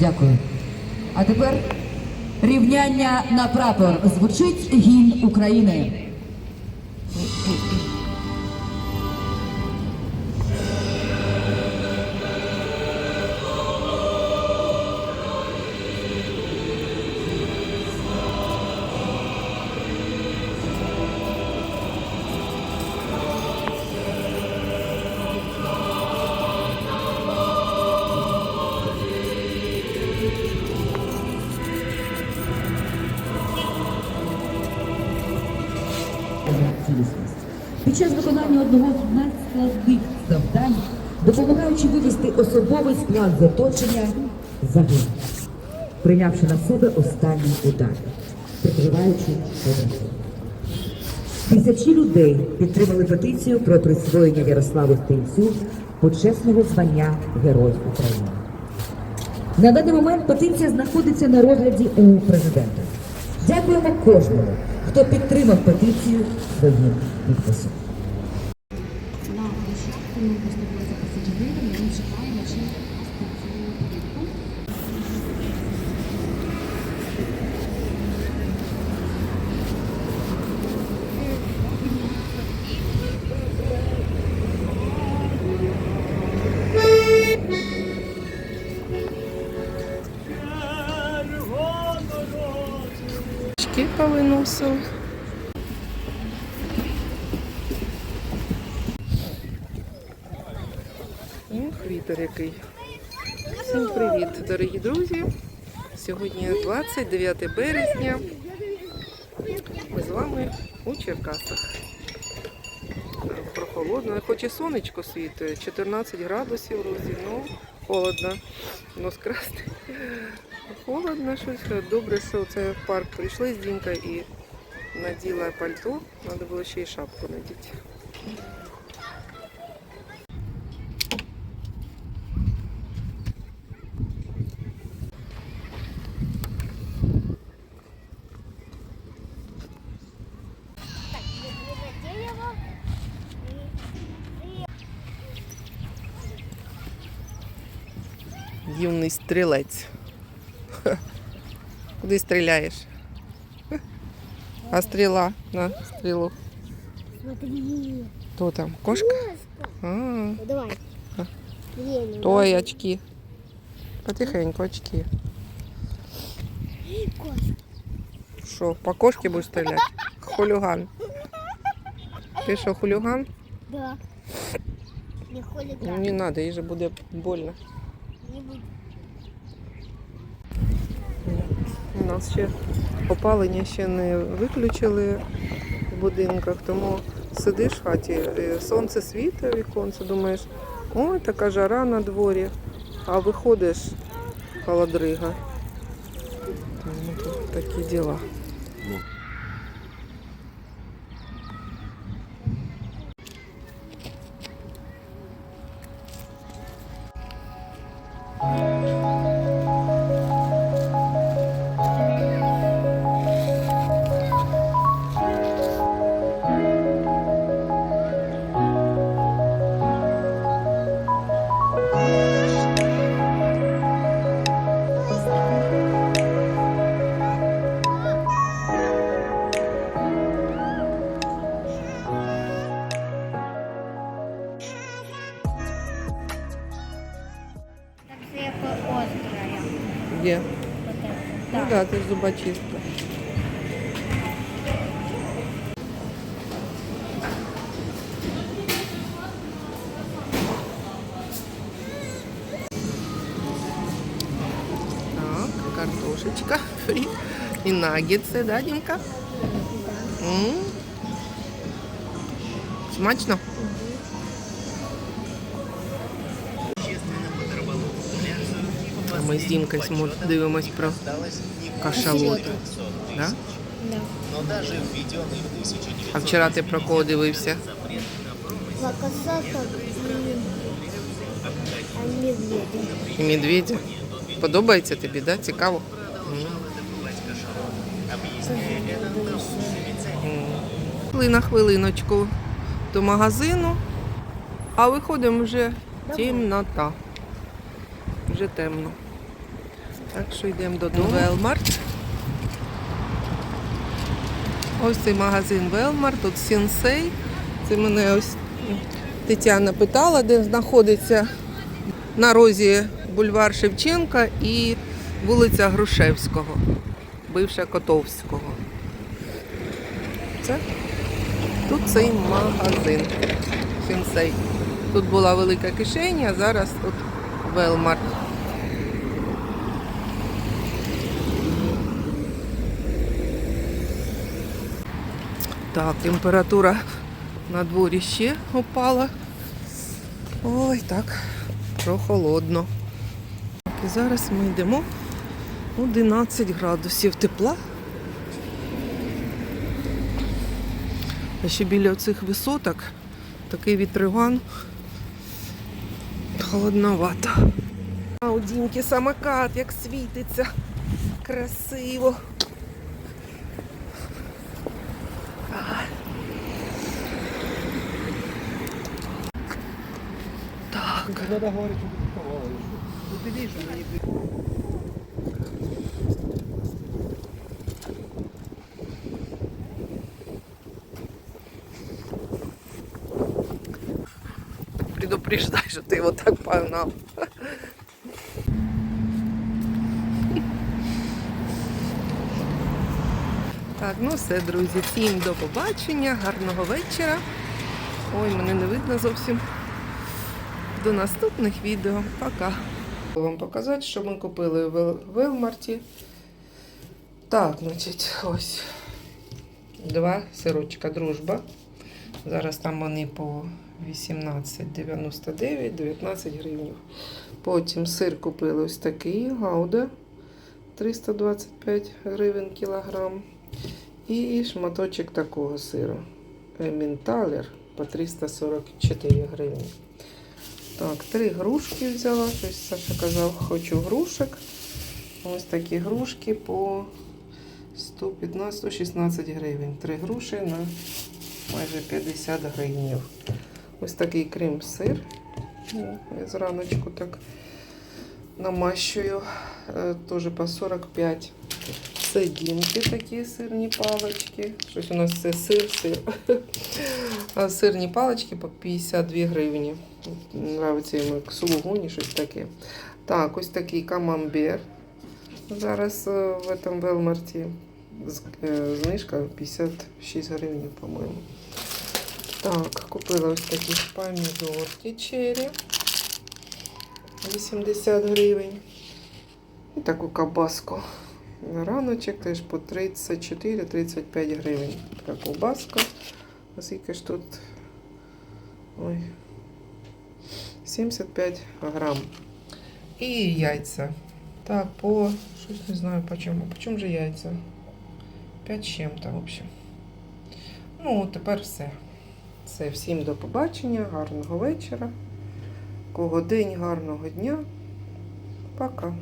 Дякую. А тепер рівняння на прапор. Звучить гімн України. Під час виконання одного з надскладних завдань, допомагаючи вивести особовий склад з оточення, загинув, прийнявши на себе останній удар, прикриваючи одразу. Тисячі людей підтримали петицію про присвоєння Ярославу Стрільцю почесного звання Герой України. На даний момент петиція знаходиться на розгляді у президента. Дякуємо кожному, хто підтримав петицію своїм підписом. Шки повиносив. Ох, вітер який. Всім привіт, дорогі друзі. Сьогодні 29 березня. Ми з вами у Черкасах. Прохолодно, хоч і сонечко світить, 14 градусів ну холодно. Нос красний. Холодно щось. Добре, що це в парк прийшли з Дінка і наділа пальто. Треба було ще й шапку надіти. Юний стрілець. Ха. Куди стріляєш? Ха. А стріла на стрілу. Смотри. Хто там? Кошка? А, Ну, Давай. А. Время. той очки. Потихеньку очки. Кошка. Що, по кошки будеш стріляти? Хуліган. Ти що, хуліган? Да. Не Ну, хулиган. не треба, їй же буде больно. Не будет. У нас ще опалення ще не виключили в будинках, тому сидиш в хаті, е, сонце світить, віконце, думаєш, ой, така жара на дворі, а виходиш холодрига. Тому тут такі діла. Ну так, да, це ж зубочистка. Так, картошечка фрі. І наггетси, да, Дімка? М. Смачно? А ми з Дімкою дивимось про кашалот. Да? Да. А вчора ти про кого дивився? І медведя. Подобається тобі, да? Цікаво? На хвилиночку до магазину, а виходимо вже темнота. Вже темно. Так що йдемо додому. Велмарт. Ось цей магазин Велмарт, тут Сінсей. Це мене ось Тетяна питала, де знаходиться на розі бульвар Шевченка і вулиця Грушевського, бивша Котовського. Це тут цей магазин Сінсей. Тут була велика кишеня, а зараз тут Велмарт. Так, температура на дворі ще опала. Ой, так, прохолодно. І зараз ми йдемо 11 градусів тепла. А ще біля цих висоток такий вітриган холодновато. А у Дімки самокат, як світиться. Красиво. Так. Треба говорити, що. Ну ти віж, мені Предупреждай, что ты его так погнал. Так, ну все, друзі. Всім до побачення, гарного вечора. Ой, мене не видно зовсім. До наступних відео. Пока. Вам показати, що ми купили в Вел- Велмарті. Так, значить, ось два сирочка дружба. Зараз там вони по 18,99, 19 гривень. Потім сир купили ось такий гауда 325 гривень кілограм. І шматочок такого сиру. Емінталер по 344 гривні. Так, три грушки взяла. Щось Саша казав, хочу грушек. Ось такі грушки по 115-116 гривень. Три груші на майже 50 гривень. Ось такий крем-сир. Ну, Я зраночку так намащую. Е, Теж по 45. Це такі сирні палички. Щось у нас це сир, сир. А сирні палички по 52 гривні. Нравиться йому як сулугуні, щось таке. Так, ось такий камамбер. Зараз е, в этом Велмарті е, знижка 56 гривень, по-моєму. Так, купила ось такі помідорки черрі. 80 гривень. І таку кабаску. На раночок теж по 34-35 гривень. Така ковбаска. А скільки ж тут? Ой. 75 грам. І яйця. Так, по. Щось не знаю по чому. По чому же яйця? 5 з чим-то, в общем. Ну, тепер все. Все, всім до побачення, гарного вечора. Кого день, гарного дня. Пока.